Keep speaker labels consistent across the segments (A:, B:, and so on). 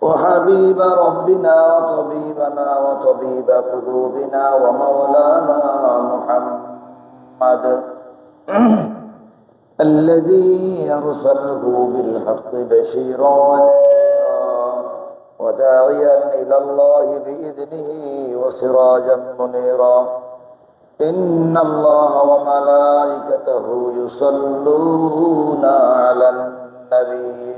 A: وحبيب ربنا وطبيبنا وطبيب قلوبنا ومولانا محمد الذي أرسله بالحق بشيرا ونذيرا وداعيا إلى الله بإذنه وسراجا منيرا. إن الله وملائكته يصلون على النبي.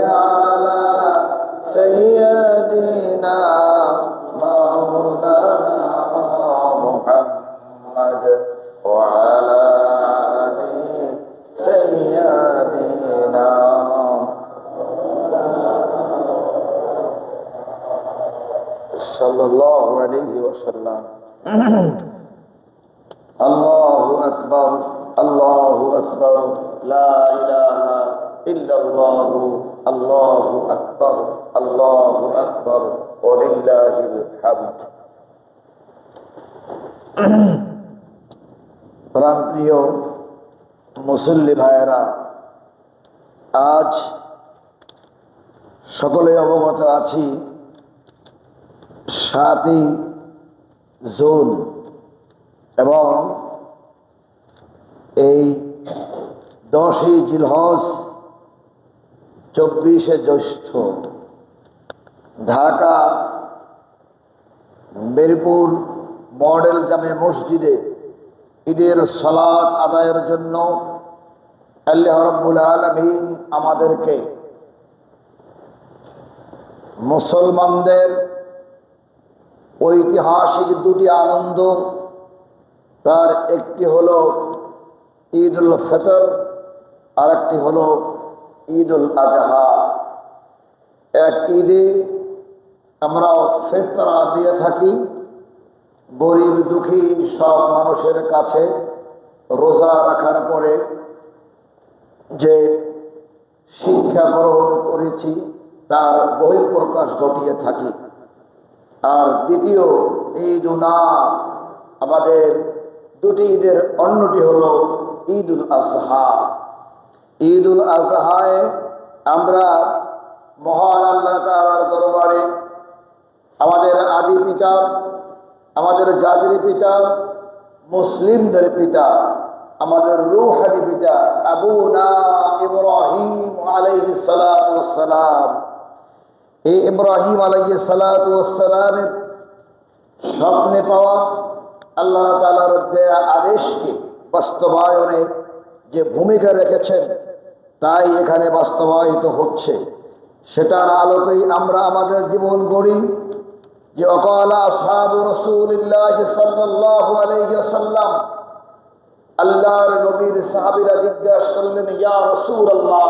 A: মুসল্লি ভাইরা আজ সকলে অবগত আছি সাতই জুন এবং এই দশই জিলহজ চব্বিশে জ্যৈষ্ঠ ঢাকা, মেরপুর মডেল জামে মসজিদে ঈদের সালাত আদায়ের জন্য আল্লাহ রব্বুল আলমিন আমাদেরকে মুসলমানদের ঐতিহাসিক দুটি আনন্দ। তার একটি হল ঈদ উল ফিতর আর একটি হলো ঈদ উল আজহা। এক ঈদে আমরা ফেতরা দিয়ে থাকি। গরিব দুঃখী সব মানুষের কাছে রোজা রাখার পরে যে শিক্ষা গ্রহণ করেছি, তার বহিঃপ্রকাশ ঘটিয়ে থাকি। আর দ্বিতীয় ঈদ না আমাদের দুটি ঈদের অন্যটি হলো ঈদ উল আজহা ঈদ উল আজহায় আমরা মহান আল্লাহ তালার দরবারে আমাদের আদি পিতা, আমাদের জাতির পিতা, মুসলিমদের পিতা, আমাদের রুহানি পিতা আবু না ইব্রাহিম আলাইহিস সালাম। এই ইব্রাহিম আলাইহি সালামের স্বপ্নে পাওয়া আল্লাহ তালার দেয়া আদেশকে বাস্তবায়নে যে ভূমিকা রেখেছেন, তাই এখানে বাস্তবায়িত হচ্ছে। সেটার আলোকেই আমরা আমাদের জীবন গড়ি। যে অকালা সাহাবু রসুল্লাহ সাল্লাল্লাহু আলাইহি আল্লাহর নবীর সাহাবীরা জিজ্ঞাসা করলেন, ইয়া রাসূলুল্লাহ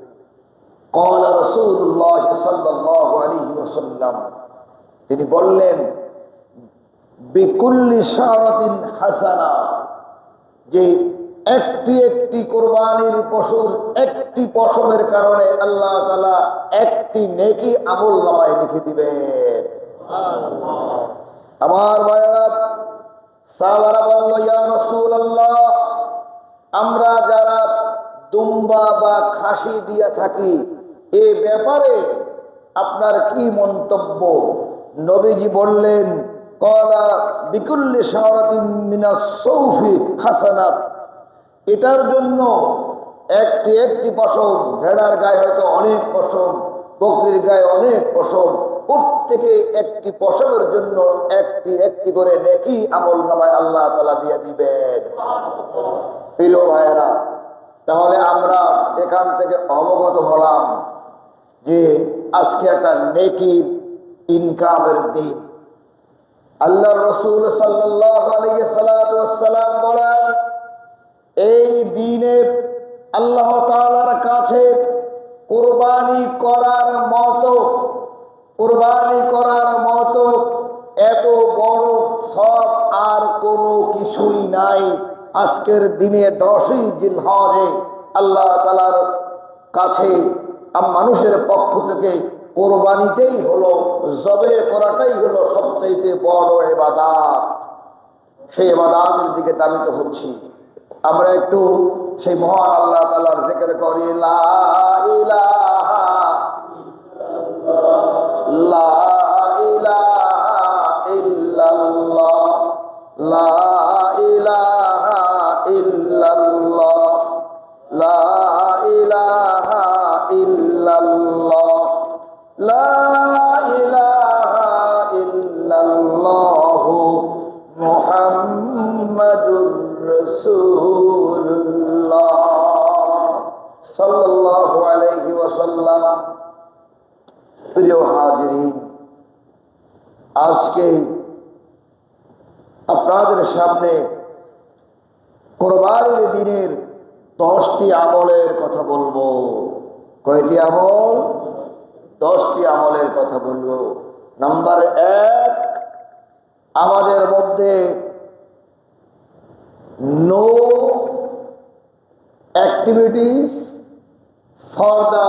A: কল রসুল্লাহ সাল্লাহ আলী ওসাল্লাম তিনি বললেন, বিকুল্লি সারাতিন হাসানা, যে একটি একটি কোরবানির পশুর একটি পশমের কারণে আল্লাহ তালা একটি নেকি আমল নামায় লিখে দিবেন। আমার মায়েরা সাহারা বলল, ইয়া রসুল আল্লাহ আমরা যারা দুম্বা বা খাসি দিয়ে থাকি এ ব্যাপারে আপনার কি মন্তব্য? নবীজি বললেন, কলা বিকুল্লি সৌফি হাসানাত। এটার জন্য একটি একটি পশম, ভেড়ার গায়ে হয়তো অনেক পশম, বকরির গায়ে অনেক পশম, প্রত্যেকে একটি পশমের জন্য একটি একটি করে নেকি আমল নামায় আল্লাহ তালা দিয়ে দিবেন। প্রিয় ভাইয়েরা, তাহলে আমরা এখান থেকে অবগত হলাম। যে আজকে একটা নেকির ইনকামের দিন। আল্লাহ রসুল সাল্লাম বলেন, এই দিনে আল্লাহ কাছে কোরবানি করার মতো, কোরবানি করার মতো এত বড় সব আর কোনো কিছুই নাই। আজকের দিনে দশই জিলহজে আল্লাহ তালার কাছে আম- মানুষের পক্ষ থেকে কোরবানিটাই হলো, জবে করাটাই হলো সবচাইতে বড় এবাদাত। সেই এবাদাতের দিকে দাবিত হচ্ছি। আমরা একটু সেই মহান আল্লাহ তালার জিকির করি, লা লা মুহাম্মাদুর রাসূলুল্লাহ সাল্লাল্লাহু আলাইহি ওয়াসাল্লাম। প্রিয় হাজিরিন, আজকে আপনাদের সামনে কোরবানির দিনের দশটি আমলের কথা বলব। কয়টি আমল? দশটি আমলের কথা বলব। নাম্বার এক আমাদের মধ্যে নো অ্যাক্টিভিটিস ফর দ্য